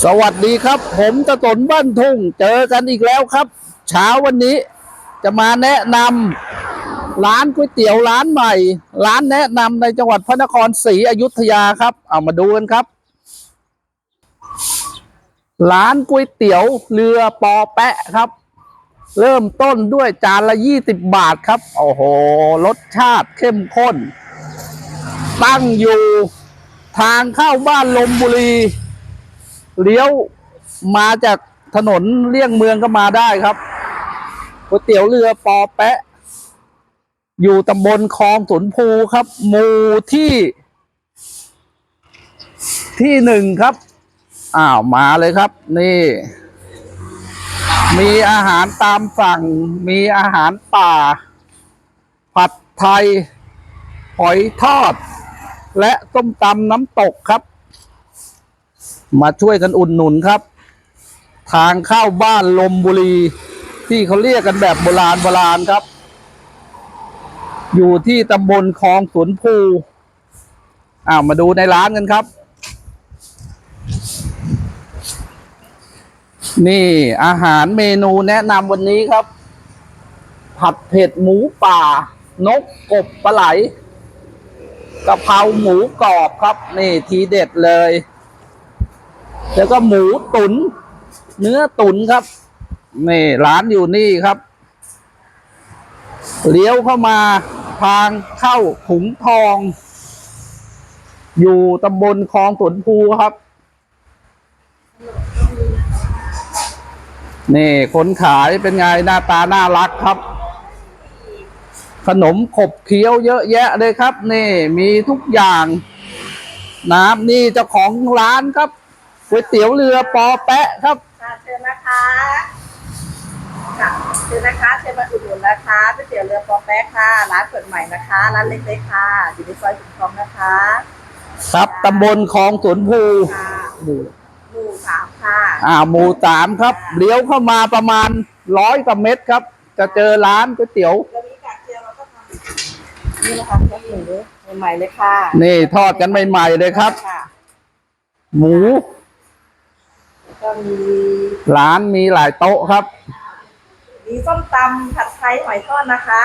สวัสดีครับ ผมตะตนบ้านทุ่ง เจอกันอีกแล้วครับ เช้าวันนี้จะมาแนะนำร้านก๋วยเตี๋ยวร้านใหม่ ร้านแนะนำในจังหวัดพระนครศรีอยุธยาครับ เอามาดูกันครับ ร้านก๋วยเตี๋ยวเรือปอแปะครับ เริ่มต้นด้วยจานละยี่สิบบาทครับ โอ้โห รสชาติเข้มข้น ตั้งอยู่ทางเข้าบ้านลมบุรี เลี้ยวมาจากถนนเลี่ยงเมืองก็มาได้ครับก๋วยเตี๋ยวเรือปอแปะ อยู่ตำบลคลองสนภูครับหมู่ที่ ที่หนึ่งครับ อ้าวมาเลยครับ นี่ มีอาหารตามสั่ง มีอาหารป่า ผัดไทย หอยทอด และต้มตำน้ำตกครับ มาช่วยกันอุดหนุนครับ ทางเข้าบ้านลมบุรี ที่เขาเรียกกันแบบโบราณโบราณครับ อยู่ที่ตำบลคลองสวนภูอ้าวมาดูในร้านกันครับ นี่อาหารเมนูแนะนำวันนี้ครับ ผัดเผ็ดหมูป่า นกกบปลาไหลกะเพราหมูกรอบครับ นี่ทีเด็ดเลย แล้วก็หมูตุน๋นเนื้อตุ๋นครับ นี่ร้านอยู่นี่ครับ เลี้ยวเข้ามาทางเข้าขุงทอง อยู่ตำบลคลองสวนภูครับ นี่คนขายเป็นไงหน้าตาน่ารักครับ ขนมขบเคี้ยวเยอะแยะเลยครับ นี่มีทุกอย่าง น้ำนี่เจ้าของร้านครับ ก๋วยเตี๋ยวเรือปอแปะครับ ค่ะเชิญนะคะค่ะเชิญนะคะเชิญมาอุดหนุนนะคะก๋วยเตี๋ยวเรือปอแป๊ะค่ะ ร้านเปิดใหม่นะคะ ร้านเล็กๆค่ะ อยู่ในซอยสุนทรนะคะครับตำบลคลองสวนภูค่ะหมู่สามค่ะ อ่าหมู่สามครับเลี้ยวเข้ามาประมาณร้อยกว่าเมตรครับ จะเจอร้านก๋วยเตี๋ยวแล้วมีกากเจียวเราก็ทำนี่นะคะแค่หนึ่งด้วยใหม่ๆเลยค่ะนี่ทอดกันใหม่ๆเลยครับ ค่ะ หมูแล้ว ก็มีร้านมีหลายโต๊ะครับ มีส้มตำผัดไทยหอยทอดนะคะ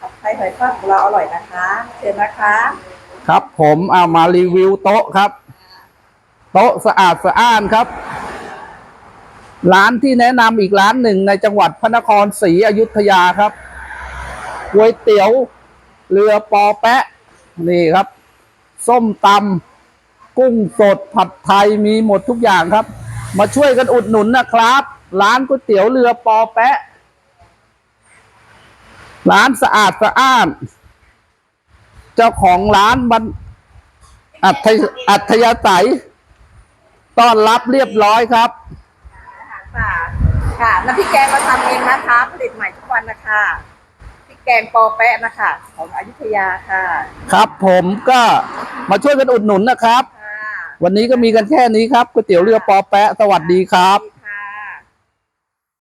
ผัดไทยหอยทอดของเราอร่อยนะคะ เชิญนะคะ ครับผมเอามารีวิวโต๊ะครับ โต๊ะสะอาดสะอ้านครับ ร้านที่แนะนำอีกร้านหนึ่งในจังหวัดพระนครศรีอยุธยาครับก๋วยเตี๋ยวเรือปอแปะ นี่ครับ ส้มตำกุ้งสดผัดไทยมีหมดทุกอย่างครับ มาช่วยกันอุดหนุนนะครับ ร้านก๋วยเตี๋ยวเรือปอแปะ ร้านสะอาดสะอ้าน เจ้าของร้านมันอัธยอัธยาศัยต้อนรับเรียบร้อยครับอาหารป่าค่ะน้ำพริกแกงเราทำเองนะคะผลิตใหม่ทุกวันนะคะพริกแกงปอแปะนะคะ ของอยุธยาค่ะ ครับผมก็มาช่วยกันอุดหนุนนะครับค่ะ วันนี้ก็มีกันแค่นี้ครับก๋วยเตี๋ยวเรือปอแปะสวัสดีครับ